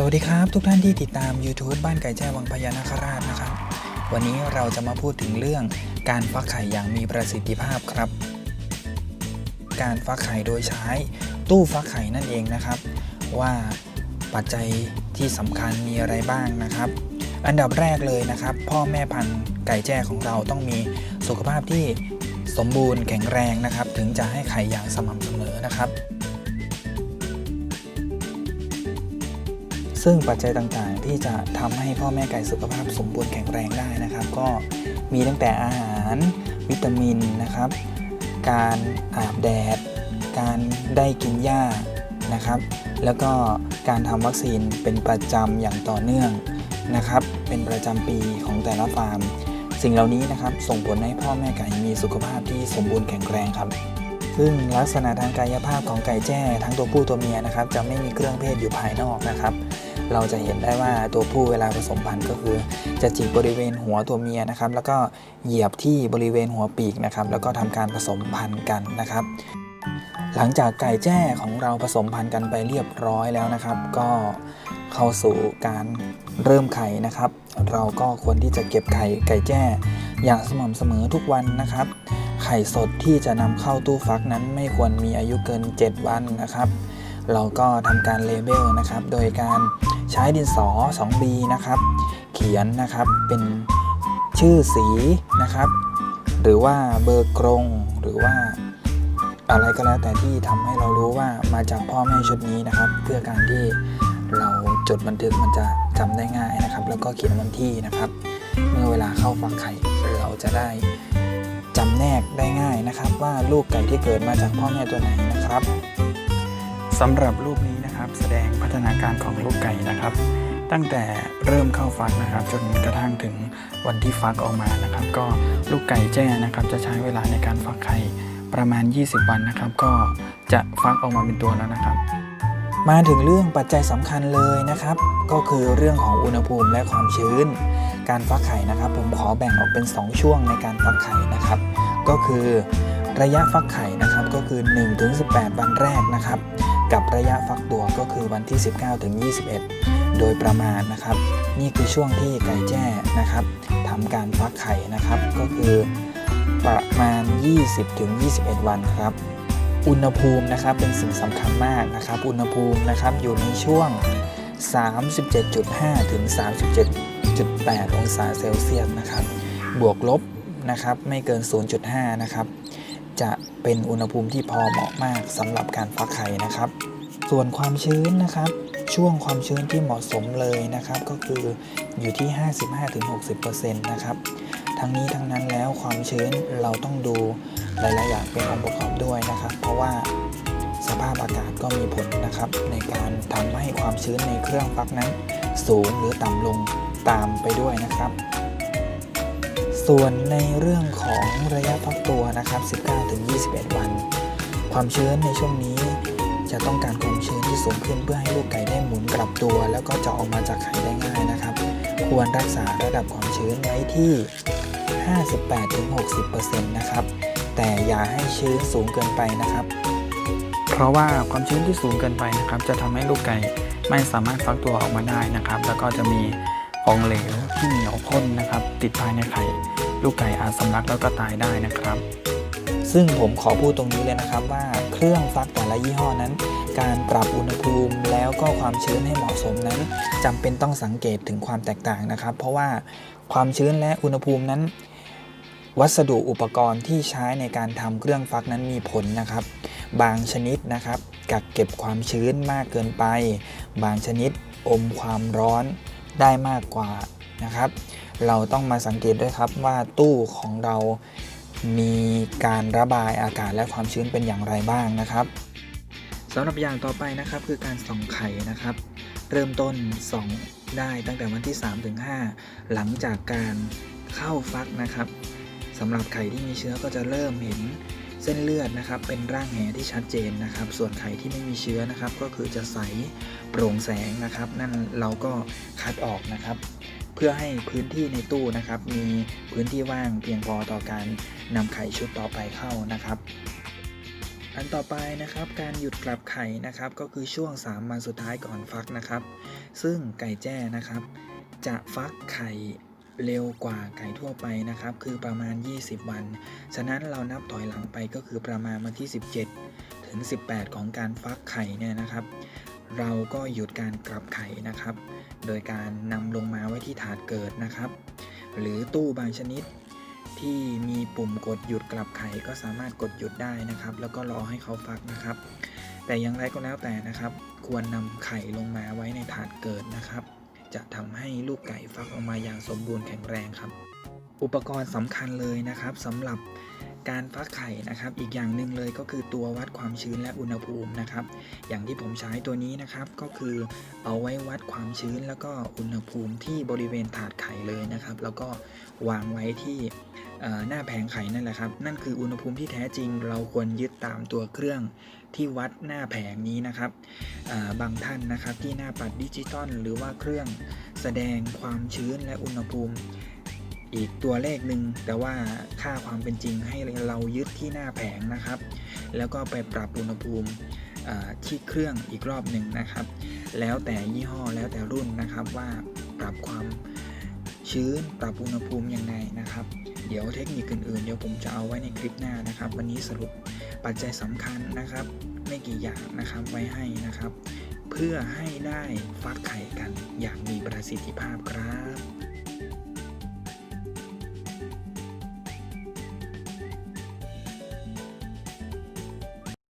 สวัสดีครับ ทุกท่านที่ติดตาม YouTube บ้านไก่แจ้วังพญานาคราชนะครับ วันนี้เราจะมาพูดถึงเรื่องการฟักไข่อย่างมีประสิทธิภาพครับ การฟักไข่โดยใช้ตู้ฟักไข่นั่นเองนะครับ ว่าปัจจัยที่สำคัญมีอะไรบ้างนะครับ อันดับแรกเลยนะครับ พ่อแม่พันธุ์ไก่แจ้ของเราต้องมีสุขภาพที่สมบูรณ์แข็งแรงนะครับ ถึงจะให้ไข่อย่างสม่ำเสมอนะครับ ซึ่งปัจจัยต่างๆ ที่จะทำให้พ่อแม่ไก่สุขภาพสมบูรณ์แข็งแรงได้นะครับ ก็มีตั้งแต่อาหารวิตามินนะครับ การอาบแดด การได้กินหญ้านะครับ แล้วก็การทำวัคซีนเป็นประจำอย่างต่อเนื่องนะครับ เป็นประจำปีของแต่ละฟาร์ม สิ่งเหล่านี้นะครับส่งผลให้พ่อแม่ไก่มีสุขภาพที่สมบูรณ์แข็งแรงครับซึ่งลักษณะทางกายภาพของไก่แจ้ทั้งตัวผู้ตัวเมียนะครับ จะไม่มีเครื่องเพศอยู่ภายนอกนะครับ เราจะเห็นได้ว่าตัวผู้เวลาผสมพันธุ์ก็คือ จะจิกบริเวณหัวตัวเมียนะครับ แล้วก็เหยียบที่บริเวณหัวปีกนะครับ แล้วก็ทำการผสมพันธุ์กันนะครับ หลังจากไก่แจ้ของเราผสมพันธุ์กันไปเรียบร้อยแล้วนะครับ ก็เข้าสู่การเริ่มไข่นะครับ เราก็ควรที่จะเก็บไข่ไก่แจ้อย่างสม่ำเสมอทุกวันนะครับ ไข่สดที่จะนำเข้าตู้ฟักนั้นไม่ควรมีอายุเกิน 7 วันนะครับ เราก็ทำการเลเบลนะครับ โดยการใช้ดินสอ 2B นะครับ เขียนนะครับเป็นชื่อสีนะครับ หรือว่าเบอร์กรงหรือว่าอะไรก็แล้วแต่ที่ทำให้เรารู้ว่ามาจากพ่อแม่ชุดนี้นะครับ เพื่อการที่เราจดบันทึกมันจะจำได้ง่ายนะครับ แล้วก็เขียนวันที่นะครับ เมื่อเวลาเข้าฟักไข่เราจะได้จำแนกได้ง่ายนะครับ ว่าลูกไก่ที่เกิดมาจากพ่อแม่ตัวไหนนะครับ สำหรับรูปนี้นะครับแสดงพัฒนาการของลูกไก่นะครับ ตั้งแต่เริ่มเข้าฟักนะครับ จนกระทั่งถึงวันที่ฟักออกมานะครับ ก็ลูกไก่แจ้นะครับ จะใช้เวลาในการฟักไข่ประมาณ 20 วันนะครับ ก็จะฟักออกมาเป็นตัวแล้วนะครับ มาถึงเรื่องปัจจัยสำคัญเลยนะครับ ก็คือเรื่องของอุณหภูมิและความชื้น การฟักไข่นะครับ ผมขอแบ่งออกเป็น 2 ช่วงในการฟักไข่นะครับ ก็คือระยะฟักไข่นะครับก็คือ1ถึง18 วันแรกนะครับ กับระยะฟักตัวก็คือวันที่ 19ถึง21 โดยประมาณนะครับ นี่คือช่วงที่ไก่แจ้นะครับทำการฟักไข่นะครับ ก็คือประมาณ 20ถึง21 วันครับ อุณหภูมินะครับเป็นสิ่งสำคัญมากนะครับ อุณหภูมินะครับอยู่ในช่วง 37.5 ถึง 37.8 องศาเซลเซียสนะครับ บวกลบนะครับไม่เกิน 0.5 นะครับ จะเป็นอุณหภูมิที่พอเหมาะมากสำหรับการฟักไข่นะครับ ส่วนความชื้นนะครับช่วงความชื้นที่เหมาะสมเลยนะครับก็คืออยู่ที่ 55-60%นะครับทั้งนี้ทั้งนั้นแล้วความชื้นเราต้องดูหลายๆอย่างเป็นองค์ประกอบด้วยนะครับ เพราะว่าสภาพอากาศก็มีผลนะครับ ในการทำให้ความชื้นในเครื่องฟักนั้น สูงหรือต่ำลงตามไปด้วยนะครับ ส่วนในเรื่องของระยะฟักตัวนะครับ 19-21 วัน ความชื้นในช่วงนี้จะต้องการความชื้นที่สูงขึ้นเพื่อให้ลูกไก่ได้หมุนกลับตัว แล้วก็จะออกมาจากไข่ได้ง่ายนะครับ ควรรักษาระดับความชื้นไว้ที่ 58-60%นะครับ แต่อย่าให้ชื้นสูงเกินไปนะครับ เพราะว่าความชื้นที่สูงเกินไปนะครับ จะทำให้ลูกไก่ไม่สามารถฟักตัวออกมาได้นะครับ แล้วก็จะมี องเหลวที่เหนียวข้นนะครับ ติดภายในไข่ลูกไก่อาจสำลักแล้วก็ตายได้นะครับ ซึ่งผมขอพูดตรงนี้เลยนะครับว่าเครื่องฟักแต่ละยี่ห้อนั้น การปรับอุณหภูมิแล้วก็ความชื้นให้เหมาะสมนั้นจำเป็นต้องสังเกตถึงความแตกต่างนะครับ เพราะว่าความชื้นและอุณหภูมินั้น วัสดุอุปกรณ์ที่ใช้ในการทำเครื่องฟักนั้นมีผลนะครับ บางชนิดนะครับ กักเก็บความชื้นมากเกินไป บางชนิดอมความร้อน ได้มากกว่านะครับ เราต้องมาสังเกตด้วยครับว่าตู้ของเรามีการระบายอากาศและความชื้นเป็นอย่างไรบ้างนะครับสำหรับอย่างต่อไปนะครับคือการส่องไข่นะครับ เริ่มต้นส่องได้ตั้งแต่วันที่ 3-5หลังจากการเข้าฟักนะครับสำหรับไข่ที่มีเชื้อก็จะเริ่มเห็น เส้นเลือดนะครับเป็นร่างแหที่ชัดเจนนะครับ ส่วนไข่ที่ไม่มีเชื้อนะครับ ก็คือจะใสโปร่งแสงนะครับ นั่นเราก็คัดออกนะครับ เพื่อให้พื้นที่ในตู้นะครับ มีพื้นที่ว่างเพียงพอต่อการนำไข่ชุดต่อไปเข้านะครับอันต่อไปนะครับการหยุดกลับไข่นะครับก็คือช่วง 3 วันสุดท้ายก่อนฟักนะครับ ซึ่งไก่แจ้นะครับ จะฟักไข่ เร็วกว่าไก่ทั่วไปนะครับ คือประมาณ 20 วัน ฉะนั้นเรานับถอยหลังไปก็คือประมาณวันที่ 17 ถึง 18 ของการฟักไข่เนี่ยนะครับ เราก็หยุดการกลับไข่นะครับ โดยการนำลงมาไว้ที่ถาดเกิดนะครับ หรือตู้บางชนิดที่มีปุ่มกดหยุดกลับไข่ก็สามารถกดหยุดได้นะครับ แล้วก็รอให้เขาฟักนะครับ แต่อย่างไรก็แล้วแต่นะครับ ควรนำไข่ลงมาไว้ในถาดเกิดนะครับ จะทำให้ลูกไก่ฟักออกมาอย่างสมบูรณ์แข็งแรงครับ อุปกรณ์สำคัญเลยนะครับสำหรับการฟักไข่นะครับ อีกอย่างหนึ่งเลยก็คือตัววัดความชื้นและอุณหภูมินะครับ อย่างที่ผมใช้ตัวนี้นะครับก็คือเอาไว้วัดความชื้นแล้วก็อุณหภูมิที่บริเวณถาดไข่เลยนะครับ แล้วก็วางไว้ที่ หน้าแผงไข่นั่นแหละครับ นั่นคืออุณหภูมิที่แท้จริง เราควรยึดตามตัวเครื่องที่วัดหน้าแผงนี้นะครับบางท่านนะครับที่หน้าปัดดิจิตอลหรือว่าเครื่องแสดงความชื้นและอุณหภูมิ อีกตัวเลขหนึ่งแต่ว่าค่าความเป็นจริงให้เรายึดที่หน้าแผงนะครับ แล้วก็ไปปรับอุณหภูมิที่เครื่องอีกรอบหนึ่งนะครับ แล้วแต่ยี่ห้อแล้วแต่รุ่นนะครับว่าปรับความชื้นปรับอุณหภูมิยังไงนะครับ เดี๋ยวเทคนิคอื่นๆ เดี๋ยวผมจะเอาไว้ในคลิปหน้านะครับ วันนี้สรุปปัจจัยสำคัญนะครับ ไม่กี่อย่างนะครับไว้ให้นะครับ เพื่อให้ได้ฟักไข่กันอย่างมีประสิทธิภาพครับ